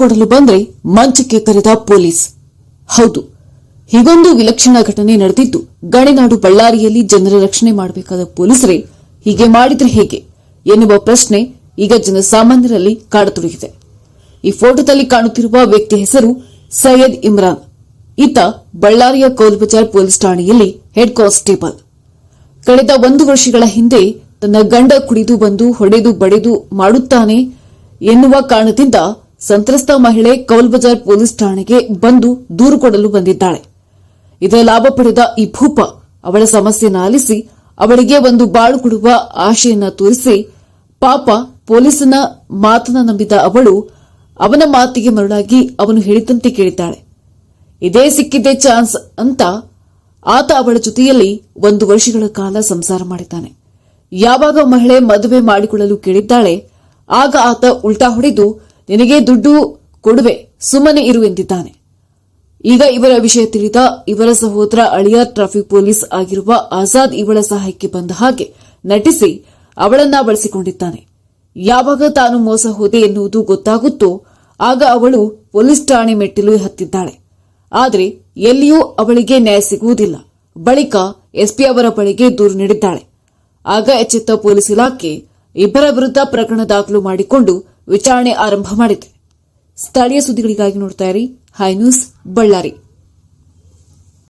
ಕೊಡಲು ಬಂದ್ರೆ ಮಂಚಕ್ಕೆ ಕರೆದ ಪೊಲೀಸ್. ಹೌದು, ಹೀಗೊಂದು ವಿಲಕ್ಷಣ ಘಟನೆ ನಡೆದಿದ್ದು, ಗಣಿನಾಡು ಬಳ್ಳಾರಿಯಲ್ಲಿ ಜನರ ರಕ್ಷಣೆ ಮಾಡಬೇಕಾದ ಪೊಲೀಸರೇ ಹೀಗೆ ಮಾಡಿದ್ರೆ ಹೇಗೆ? ಎನ್ನುವ ಪ್ರಶ್ನೆ ಈಗ ಜನಸಾಮಾನ್ಯರಲ್ಲಿ ಕಾಡತೊಡಗಿದೆ. ಈ ಫೋಟೋದಲ್ಲಿ ಕಾಣುತ್ತಿರುವ ವ್ಯಕ್ತಿ ಹೆಸರು ಸೈಯದ್ ಇಮ್ರಾನ್. ಈತ ಬಳ್ಳಾರಿಯ ಕೌಲ್ ಬಜಾರ್ ಪೊಲೀಸ್ ಠಾಣೆಯಲ್ಲಿ ಹೆಡ್ ಕಾನ್ಸ್ಟೇಬಲ್. ಕಳೆದ ಒಂದು ವರ್ಷಗಳ ಹಿಂದೆ ತನ್ನ ಗಂಡ ಕುಡಿದು ಬಂದು ಹೊಡೆದು ಬಡೆದು ಮಾಡುತ್ತಾನೆ ಎನ್ನುವ ಕಾರಣದಿಂದ ಸಂತ್ರಸ್ತ ಮಹಿಳೆ ಕೌಲ್ಬಜಾರ್ ಪೊಲೀಸ್ ಠಾಣೆಗೆ ಬಂದು ದೂರು ಕೊಡಲು ಬಂದಿದ್ದಾಳೆ. ಇದರ ಲಾಭ ಪಡೆದ ಈ ಭೂಪ ಅವಳ ಸಮಸ್ಯೆಯನ್ನು ಆಲಿಸಿ ಅವಳಿಗೆ ಒಂದು ಬಾಳು ಕೊಡುವ ಆಶೆಯನ್ನ ತೋರಿಸಿ ಪಾಪ ಪೊಲೀಸನ ಮಾತನ್ನ ನಂಬಿದ ಅವಳು ಅವನ ಮಾತಿಗೆ ಮರುಳಾಗಿ ಅವನು ಹೇಳಿದಂತೆ ಕೇಳಿದ್ದಾಳೆ. ಇದೇ ಸಿಕ್ಕಿದ್ದೆ ಚಾನ್ಸ್ ಅಂತ ಆತ ಅವಳ ಜೊತೆಯಲ್ಲಿ ಒಂದು ವರ್ಷಗಳ ಕಾಲ ಸಂಸಾರ ಮಾಡಿದ್ದಾನೆ. ಯಾವಾಗ ಮಹಿಳೆ ಮದುವೆ ಮಾಡಿಕೊಳ್ಳಲು ಕೇಳಿದ್ದಾಳೆ, ಆಗ ಆತ ಉಲ್ಟಾ ಹೊಡೆದು ನಿನಗೆ ದುಡ್ಡು ಕೊಡುವೆ, ಸುಮ್ಮನೆ ಇರು ಎಂದಿದ್ದಾನೆ. ಈಗ ಇವರ ವಿಷಯ ತಿಳಿದ ಇವರ ಸಹೋದರ ಅಳಿಯ ಟ್ರಾಫಿಕ್ ಪೊಲೀಸ್ ಆಗಿರುವ ಆಜಾದ್ ಇವಳ ಸಹಾಯಕ್ಕೆ ಬಂದ ಹಾಗೆ ನಟಿಸಿ ಅವಳನ್ನ ಬಳಸಿಕೊಂಡಿದ್ದಾನೆ. ಯಾವಾಗ ತಾನು ಮೋಸ ಹೋದೆ ಎನ್ನುವುದು ಗೊತ್ತಾಗುತ್ತೋ ಆಗ ಅವಳು ಪೊಲೀಸ್ ಠಾಣೆ ಮೆಟ್ಟಿಲು ಹತ್ತಿದ್ದಾಳೆ. ಆದರೆ ಎಲ್ಲಿಯೂ ಅವಳಿಗೆ ನ್ಯಾಯ ಸಿಗುವುದಿಲ್ಲ. ಬಳಿಕ ಎಸ್ಪಿ ಅವರ ಬಳಿಗೆ ದೂರು ನೀಡಿದ್ದಾಳೆ. ಆಗ ಎಚ್ಚೆತ್ತ ಪೊಲೀಸ್ ಇಲಾಖೆ ಇಬ್ಬರ ವಿರುದ್ಧ ಪ್ರಕರಣ ದಾಖಲು ಮಾಡಿಕೊಂಡು ವಿಚಾರಣೆ ಆರಂಭ ಮಾಡಿದೆ ಸ್ಥಳೀಯ ಸುದ್ದಿಗಳಿಗಾಗಿ ನೋಡ್ತಾ ಇರಿ. High news Ballari